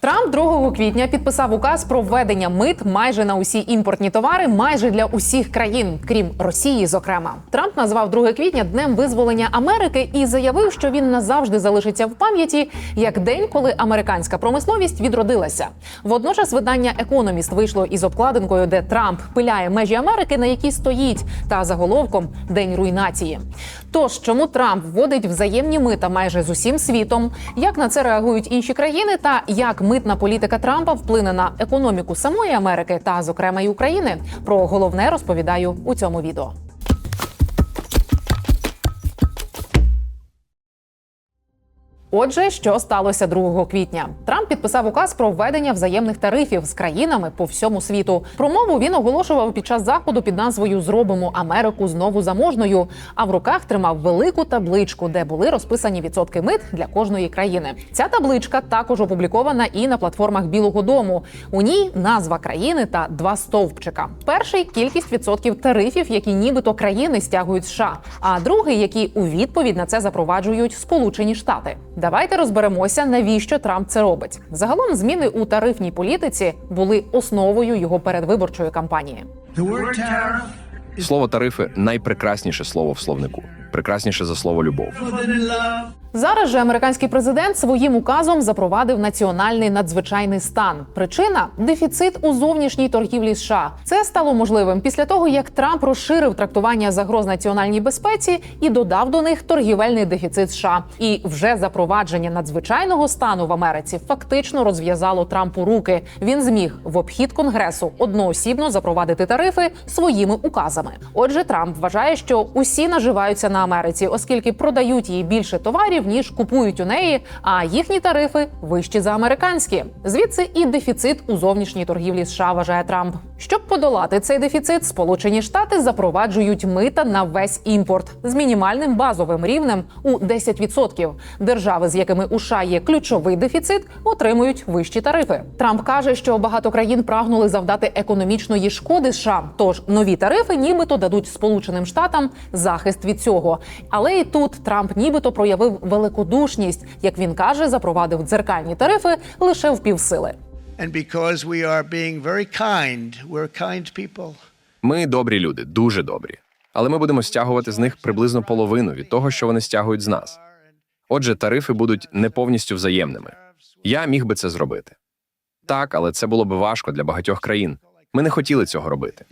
Трамп 2 квітня підписав указ про введення мит майже на усі імпортні товари, майже для усіх країн, крім Росії. Зокрема, Трамп назвав 2 квітня днем визволення Америки і заявив, що він назавжди залишиться в пам'яті як день, коли американська промисловість відродилася. Водночас видання Економіст вийшло із обкладинкою, де Трамп пиляє межі Америки, на якій стоїть, та заголовком День руйнації. Тож чому Трамп вводить взаємні мита майже з усім світом? Як на це реагують інші країни, та як митна політика Трампа вплине на економіку самої Америки та, зокрема, й України? Про головне розповідаю у цьому відео. Отже, що сталося 2 квітня? Трамп підписав указ про введення взаємних тарифів з країнами по всьому світу. Промову він оголошував під час заходу під назвою Зробимо Америку знову заможною. А в руках тримав велику табличку, де були розписані відсотки мит для кожної країни. Ця табличка також опублікована і на платформах Білого Дому. У ній назва країни та два стовпчика. Перший кількість відсотків тарифів, які нібито країни стягують США, а другий, які у відповідь на це запроваджують Сполучені Штати. Давайте розберемося, навіщо Трамп це робить. Загалом зміни у тарифній політиці були основою його передвиборчої кампанії. Слово тарифи найпрекрасніше слово в словнику, прекрасніше за слово любов. Зараз же американський президент своїм указом запровадив національний надзвичайний стан. Причина дефіцит у зовнішній торгівлі США. Це стало можливим після того, як Трамп розширив трактування загроз національній безпеці і додав до них торгівельний дефіцит США. І вже запровадження надзвичайного стану в Америці фактично розв'язало Трампу руки. Він зміг в обхід конгресу одноосібно запровадити тарифи своїми указами. Отже, Трамп вважає, що усі наживаються на Америці, оскільки продають їй більше товарів ніж купують у неї, а їхні тарифи вищі за американські. Звідси і дефіцит у зовнішній торгівлі США, вважає Трамп. Щоб подолати цей дефіцит, Сполучені Штати запроваджують мита на весь імпорт з мінімальним базовим рівнем у 10%. Держави, з якими у США є ключовий дефіцит, отримують вищі тарифи. Трамп каже, що багато країн прагнули завдати економічної шкоди США. Тож нові тарифи нібито дадуть Сполученим Штатам захист від цього. Але і тут Трамп нібито проявив великодушність, як він каже, запровадив дзеркальні тарифи лише в півсили. And because we are being very kind, we're kind people. Ми добрі люди, дуже добрі. Але ми будемо стягувати з них приблизно половину від того, що вони стягують з нас. Отже, тарифи будуть не повністю взаємними. Я міг би це зробити. Так, але це було б важко для багатьох країн. Ми не хотіли цього робити.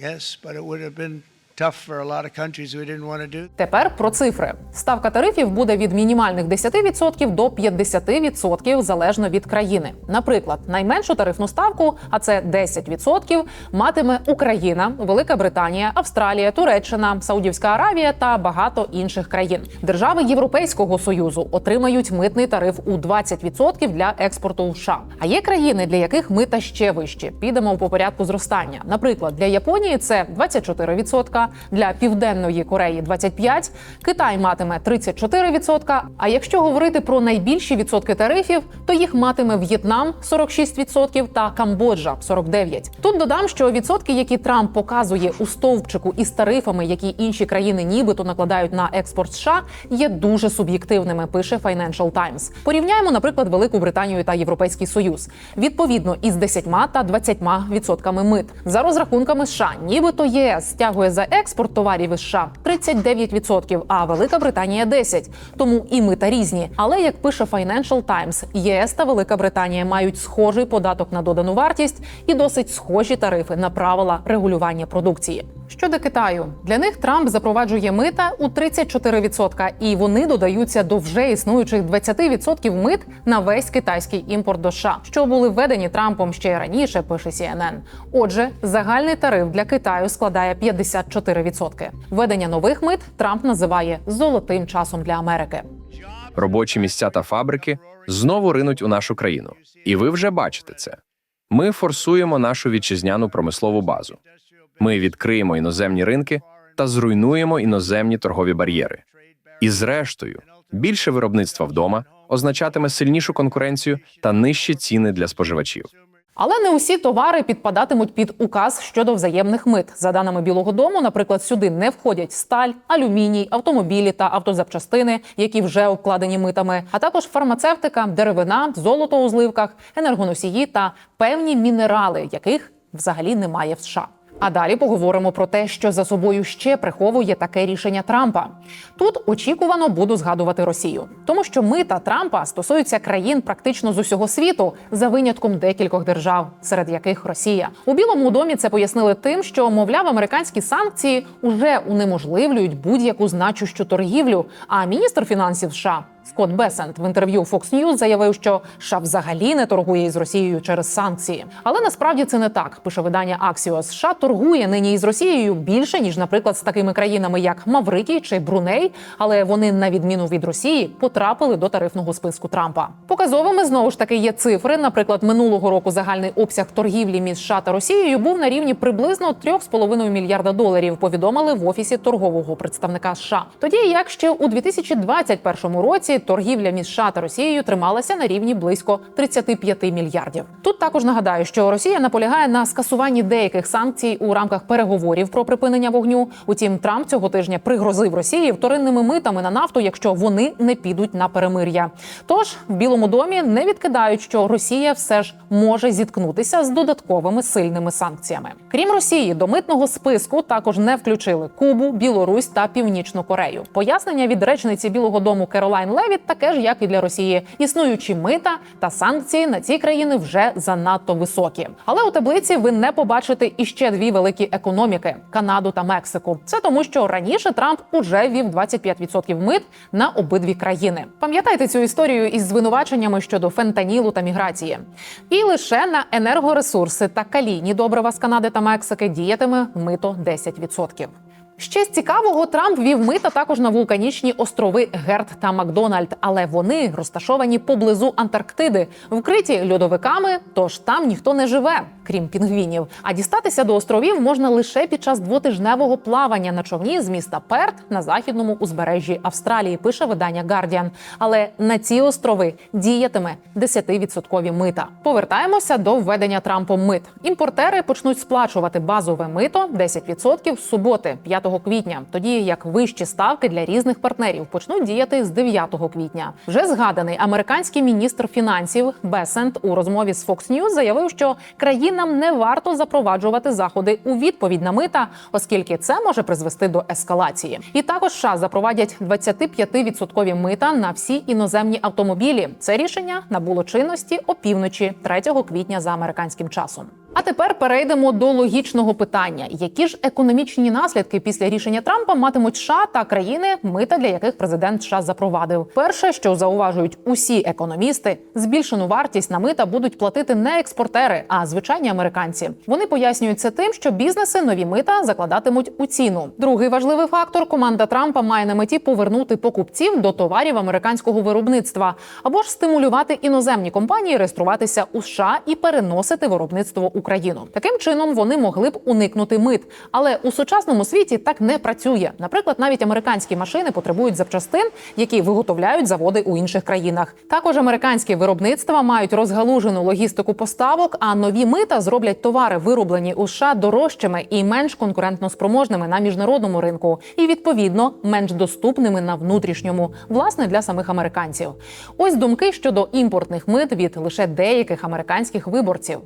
Тепер про цифри. Ставка тарифів буде від мінімальних 10% до 50% залежно від країни. Наприклад, найменшу тарифну ставку, а це 10%, матиме Україна, Велика Британія, Австралія, Туреччина, Саудівська Аравія та багато інших країн. Держави Європейського союзу отримають митний тариф у 20% для експорту в США. А є країни, для яких мита ще вищі. Підемо по порядку зростання. Наприклад, для Японії це 24%, для Південної Кореї 25%, Китай матиме 34%, А якщо говорити про найбільші відсотки тарифів, то їх матиме В'єтнам 46% та Камбоджа 49%. Тут додам, що відсотки, які Трамп показує у стовпчику із тарифами, які інші країни нібито накладають на експорт США, є дуже суб'єктивними. Пише Financial Times. Порівняємо, наприклад, Велику Британію та Європейський Союз відповідно із 10 та 20 відсотками мит. За розрахунками США, нібито ЄС стягує за експорт товарів із США 39%, а Велика Британія 10%. Тому і мита різні. Але як пише Financial Times, ЄС та Велика Британія мають схожий податок на додану вартість і досить схожі тарифи на правила регулювання продукції. Щодо Китаю, для них Трамп запроваджує мита у 34%, і вони додаються до вже існуючих 20% мит на весь китайський імпорт до США, що були введені Трампом ще раніше. Пише CNN. Отже, загальний тариф для Китаю складає 54%. Введення нових мит Трамп називає золотим часом для Америки. Робочі місця та фабрики знову ринуть у нашу країну. І ви вже бачите це. Ми форсуємо нашу вітчизняну промислову базу. Ми відкриємо іноземні ринки та зруйнуємо іноземні торгові бар'єри. І зрештою, більше виробництва вдома означатиме сильнішу конкуренцію та нижчі ціни для споживачів. Але не усі товари підпадатимуть під указ щодо взаємних мит. За даними Білого Дому, наприклад, сюди не входять сталь, алюміній, автомобілі та автозапчастини, які вже обкладені митами, а також фармацевтика, деревина, золото у зливках, енергоносії та певні мінерали, яких взагалі немає в США. А далі поговоримо про те, що за собою ще приховує таке рішення Трампа. Тут очікувано буду згадувати Росію, тому що мита Трампа стосуються країн практично з усього світу, за винятком декількох держав, серед яких Росія у Білому домі це пояснили тим, що мовляв американські санкції уже унеможливлюють будь-яку значущу торгівлю. А міністр фінансів США Скотт Бесент в інтерв'ю Fox News заявив, що США взагалі не торгує із Росією через санкції. Але насправді це не так. Пише видання Axios. США торгує нині із Росією більше ніж, наприклад, з такими країнами, як Маврикій чи Бруней. Але вони, на відміну від Росії, потрапили до тарифного списку Трампа. Показовими знову ж таки є цифри. Наприклад, минулого року загальний обсяг торгівлі між США та Росією був на рівні приблизно 3,5 мільярда доларів. Повідомили в офісі торгового представника США. Тоді як ще у 2021 році торгівля між США та Росією трималася на рівні близько 35 мільярдів. Тут також нагадаю, що Росія наполягає на скасуванні деяких санкцій у рамках переговорів про припинення вогню. Утім, Трамп цього тижня пригрозив Росії вторинними митами на нафту, якщо вони не підуть на перемир'я. Тож в Білому домі не відкидають, що Росія все ж може зіткнутися з додатковими сильними санкціями. Крім Росії, до митного списку також не включили Кубу, Білорусь та Північну Корею. Пояснення від речниці Білого Дому Керолайн Левіт таке ж, як і для Росії. Існуючі мита та санкції на ці країни вже занадто високі. Але у таблиці ви не побачите іще дві великі економіки Канаду та Мексику. Це тому, що раніше Трамп уже вів 25% мит на обидві країни. Пам'ятайте цю історію із звинуваченнями щодо фентанілу та міграції. І лише на енергоресурси та калійні добрива з Канади та Мексики діятиме мито 10%. Ще з цікавого Трамп вів мита також на вулканічні острови Герт та Макдональд, але вони розташовані поблизу Антарктиди, вкриті льодовиками, тож там ніхто не живе, крім пінгвінів. А дістатися до островів можна лише під час двотижневого плавання на човні з міста Перт на західному узбережжі Австралії. Пише видання Guardian. Але на ці острови діятиме 10% мита. Повертаємося до введення Трампом мит. Імпортери почнуть сплачувати базове мито 10% з суботи, 5 квітня, тоді як вищі ставки для різних партнерів почнуть діяти з 9 квітня. Вже згаданий американський міністр фінансів Бесент у розмові з Fox News заявив, що країнам не варто запроваджувати заходи у відповідь на мита, оскільки це може призвести до ескалації. І також США запровадять 25 відсоткові мита на всі іноземні автомобілі. Це рішення набуло чинності опівночі 3 квітня за американським часом. А тепер перейдемо до логічного питання: які ж економічні наслідки після рішення Трампа матимуть США та країни, мита для яких президент США запровадив? Перше, що зауважують усі економісти, збільшену вартість на мита будуть платити не експортери, а звичайні американці. Вони пояснюють це тим, що бізнеси нові мита закладатимуть у ціну. Другий важливий фактор команда Трампа має на меті повернути покупців до товарів американського виробництва або ж стимулювати іноземні компанії реєструватися у США і переносити виробництво у країну. Таким чином вони могли б уникнути мит. Але у сучасному світі так не працює. Наприклад, навіть американські машини потребують запчастин, які виготовляють заводи у інших країнах. Також американські виробництва мають розгалужену логістику поставок, а нові мита зроблять товари, вироблені у США, дорожчими і менш конкурентноспроможними на міжнародному ринку, і відповідно менш доступними на внутрішньому, власне для самих американців. Ось думки щодо імпортних мит від лише деяких американських виборців.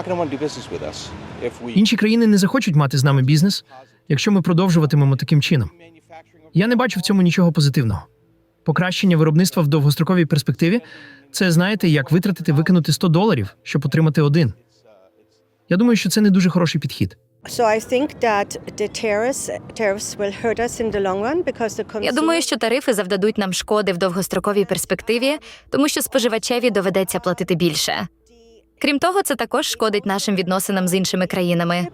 Other countries are not going to want to do business with us if we Інші країни не захочуть мати з нами бізнес, якщо ми продовжуватимемо таким чином. Я не бачу в цьому нічого позитивного. Покращення виробництва в довгостроковій перспективі це знаєте, як витратити викинути 100 доларів, щоб отримати один. Я думаю, що це не дуже хороший підхід. Я думаю, що тарифи завдадуть нам шкоди в довгостроковій перспективі, тому що споживачеві доведеться платити більше. Крім того, це також шкодить нашим відносинам з іншими країнами.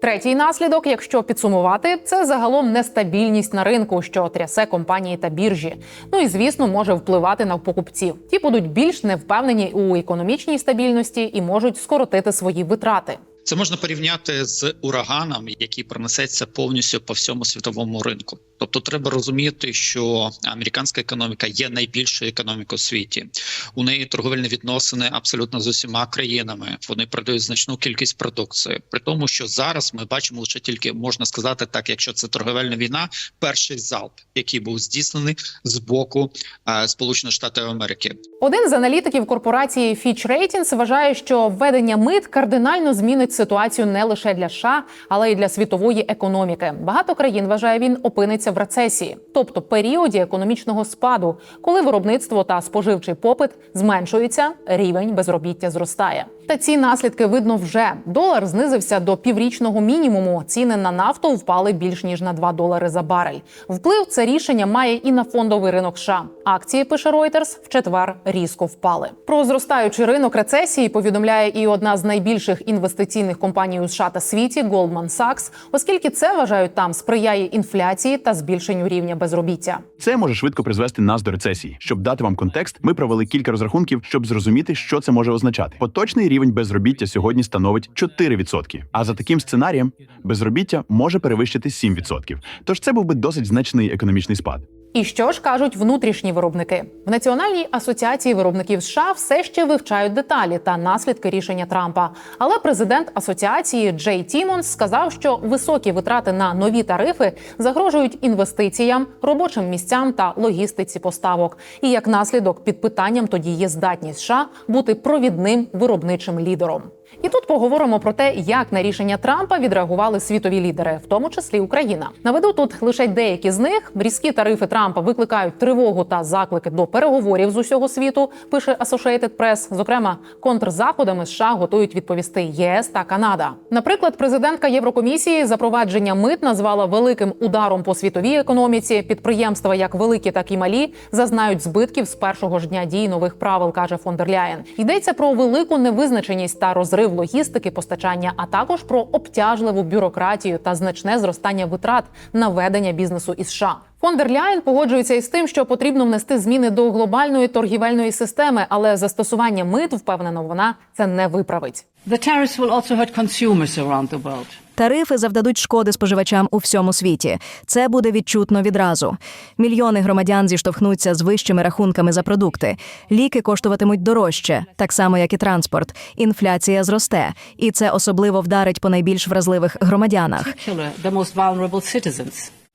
Третій наслідок, якщо підсумувати, це загалом нестабільність на ринку, що трясе компанії та біржі. Ну і звісно, може впливати на покупців. Ті будуть більш невпевнені у економічній стабільності і можуть скоротити свої витрати. Це можна порівняти з ураганом, який пронесеться повністю по всьому світовому ринку. Тобто, треба розуміти, що американська економіка є найбільшою економікою у світі. У неї торговельні відносини абсолютно з усіма країнами. Вони продають значну кількість продукції. При тому, що зараз ми бачимо лише тільки можна сказати так, якщо це торговельна війна, перший залп, який був здійснений з боку е, Сполучених Штатів Америки. Один з аналітиків корпорації Fitch Ratings вважає, що введення мит кардинально змінить ситуацію не лише для США, але й для світової економіки. Багато країн вважає він опиниться в рецесії, тобто періоді економічного спаду, коли виробництво та споживчий попит зменшуються, рівень безробіття зростає. Та ці наслідки видно вже. Долар знизився до піврічного мінімуму. Ціни на нафту впали більш ніж на 2 долари за барель. Вплив це рішення має і на фондовий ринок США. Акції пише Reuters, в четвер різко впали. Про зростаючий ринок рецесії повідомляє і одна з найбільших інвестиційних компаній у США та світі Goldman Sachs, оскільки це вважають там сприяє інфляції та збільшенню рівня безробіття. Це може швидко призвести нас до рецесії. Щоб дати вам контекст, ми провели кілька розрахунків, щоб зрозуміти, що це може означати. Поточний рівень безробіття сьогодні становить 4%, А за таким сценарієм безробіття може перевищити 7%. Тож це був би досить значний економічний спад. І що ж кажуть внутрішні виробники в Національній асоціації виробників США все ще вивчають деталі та наслідки рішення Трампа. Але президент асоціації Джей Тімонс сказав, що високі витрати на нові тарифи загрожують інвестиціям, робочим місцям та логістиці поставок. І як наслідок під питанням тоді є здатність США бути провідним виробничим лідером. І тут поговоримо про те, як на рішення Трампа відреагували світові лідери, в тому числі Україна. Наведу тут лише деякі з них. Різкі тарифи Трампа викликають тривогу та заклики до переговорів з усього світу. Пише Associated Press. Зокрема, контрзаходами США готують відповісти ЄС та Канада. Наприклад, президентка Єврокомісії запровадження мит назвала великим ударом по світовій економіці. Підприємства, як великі, так і малі, зазнають збитків з першого ж дня дії нових правил, каже фон дер Ляєн. Йдеться про велику невизначеність та розрив логістики постачання, а також про обтяжливу бюрократію та значне зростання витрат на ведення бізнесу із США. Фон дер погоджується із тим, що потрібно внести зміни до глобальної торгівельної системи, але застосування мит, впевнена вона, це не виправить. The tariffs will also hurt consumers around the world. Тарифи завдадуть шкоди споживачам у всьому світі. Це буде відчутно відразу. Мільйони громадян зіштовхнуться з вищими рахунками за продукти. Ліки коштуватимуть дорожче, так само як і транспорт. Інфляція зросте, і це особливо вдарить по найбільш вразливих громадянах.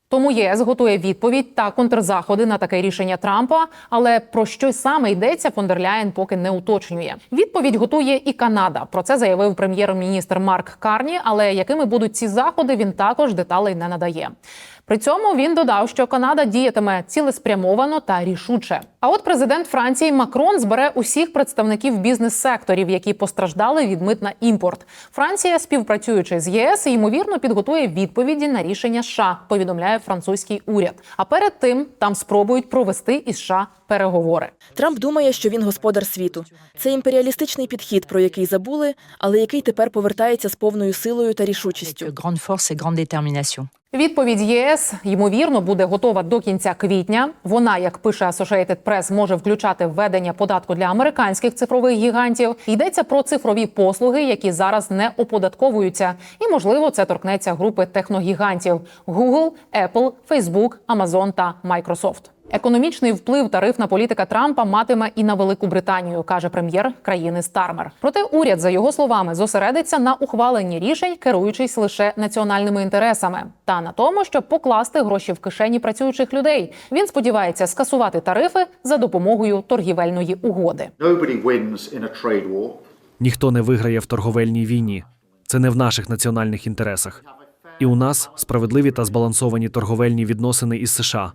Тому ЄС готує відповідь та контрзаходи на таке рішення Трампа. Але про що саме йдеться, фондерляєн поки не уточнює. Відповідь готує і Канада. Про це заявив прем'єр-міністр Марк Карні. Але якими будуть ці заходи, він також деталей не надає. При цьому він додав, що Канада діятиме цілеспрямовано та рішуче. А от президент Франції Макрон збере усіх представників бізнес-секторів, які постраждали від мит на імпорт. Франція, співпрацюючи з ЄС, ймовірно підготує відповіді на рішення США, повідомляє французький уряд. А перед тим там спробують провести із США переговори. Трамп думає, що він господар світу. Це імперіалістичний підхід, про який забули, але який тепер повертається з повною силою та рішучістю. Відповідь ЄС ймовірно буде готова до кінця квітня. Вона, як пише Associated Press, може включати введення податку для американських цифрових гігантів. Йдеться про цифрові послуги, які зараз не оподатковуються, і можливо це торкнеться групи техногігантів: Google, Apple, Facebook, Amazon та Microsoft. Економічний вплив тарифна політика Трампа матиме і на Велику Британію, каже прем'єр країни Стармер. Проте уряд, за його словами, зосередиться на ухваленні рішень, керуючись лише національними інтересами, та на тому, щоб покласти гроші в кишені працюючих людей. Він сподівається скасувати тарифи за допомогою торгівельної угоди. Ніхто не виграє в торговельній війні. Це не в наших національних інтересах. І у нас справедливі та збалансовані торговельні відносини із США.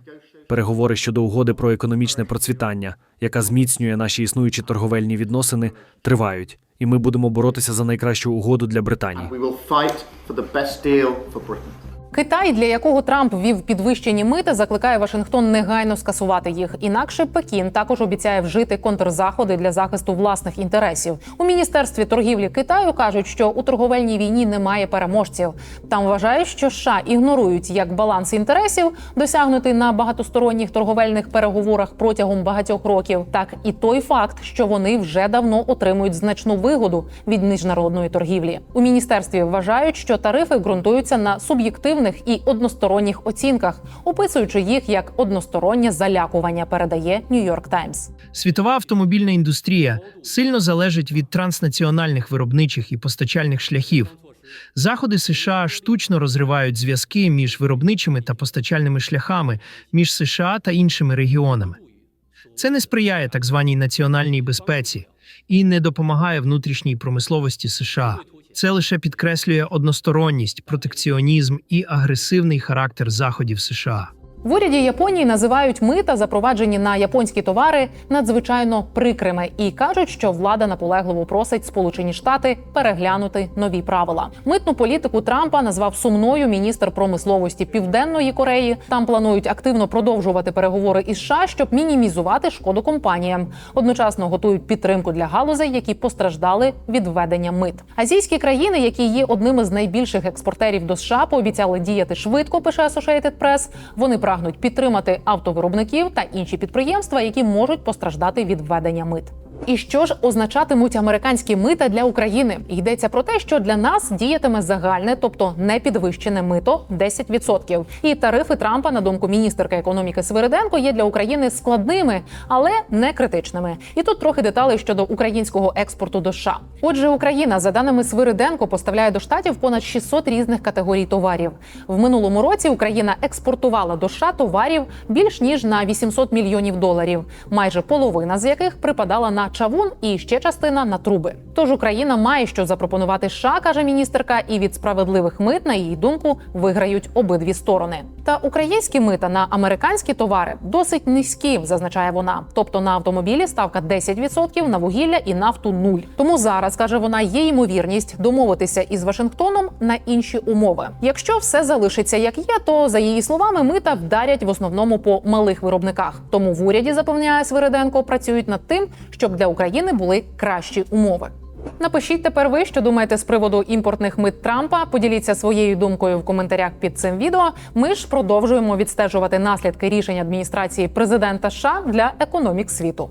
Переговори щодо угоди про економічне процвітання, яка зміцнює наші існуючі торговельні відносини, тривають, і ми будемо боротися за найкращу угоду для Британії. Китай, для якого Трамп ввів підвищені мити, закликає Вашингтон негайно скасувати їх. Інакше Пекін також обіцяє вжити контрзаходи для захисту власних інтересів. У міністерстві торгівлі Китаю кажуть, що у торговельній війні немає переможців. Там вважають, що США ігнорують як баланс інтересів, досягнутий на багатосторонніх торговельних переговорах протягом багатьох років, так і той факт, що вони вже давно отримують значну вигоду від міжнародної торгівлі. У міністерстві вважають, що тарифи ґрунтуються на суб'єктивних і односторонніх оцінках, описуючи їх як одностороннє залякування. Передає Нью-Йорк Таймс. Світова автомобільна індустрія сильно залежить від транснаціональних виробничих і постачальних шляхів. Заходи США штучно розривають зв'язки між виробничими та постачальними шляхами між США та іншими регіонами. Це не сприяє так званій національній безпеці і не допомагає внутрішній промисловості США. Це лише підкреслює односторонність, протекціонізм і агресивний характер заходів США. В уряді Японії називають мита, запроваджені на японські товари, надзвичайно прикрими і кажуть, що влада наполегливо просить Сполучені Штати переглянути нові правила. Митну політику Трампа назвав сумною міністр промисловості Південної Кореї. Там планують активно продовжувати переговори із США, щоб мінімізувати шкоду компаніям. Одночасно готують підтримку для галузей, які постраждали від введення мит. Азійські країни, які є одними з найбільших експортерів до США, пообіцяли діяти швидко. Пише Associated Press. Вони прагнуть підтримати автовиробників та інші підприємства, які можуть постраждати від введення мит. І що ж означатимуть американські мита для України? Йдеться про те, що для нас діятиме загальне, тобто не підвищене мито 10%. І тарифи Трампа, на думку міністерки економіки Свириденко, є для України складними, але не критичними. І тут трохи деталей щодо українського експорту до США. Отже, Україна, за даними Свириденко, поставляє до штатів понад 600 різних категорій товарів. В минулому році Україна експортувала до США товарів більш ніж на 800 мільйонів доларів, майже половина з яких припадала на чавун і ще частина на труби. Тож Україна має що запропонувати США, каже міністерка, і від справедливих мит, на її думку, виграють обидві сторони. Та українські мита на американські товари досить низькі, зазначає вона. Тобто на автомобілі ставка 10%, на вугілля і нафту 0. Тому зараз каже вона, є ймовірність домовитися із Вашингтоном на інші умови. Якщо все залишиться як є, то за її словами мита вдарять в основному по малих виробниках. Тому в уряді запевняє Свириденко, працюють над тим, щоб для України були кращі умови. Напишіть тепер ви, що думаєте з приводу імпортних мит Трампа. Поділіться своєю думкою в коментарях під цим відео. Ми ж продовжуємо відстежувати наслідки рішень адміністрації президента США для економік світу.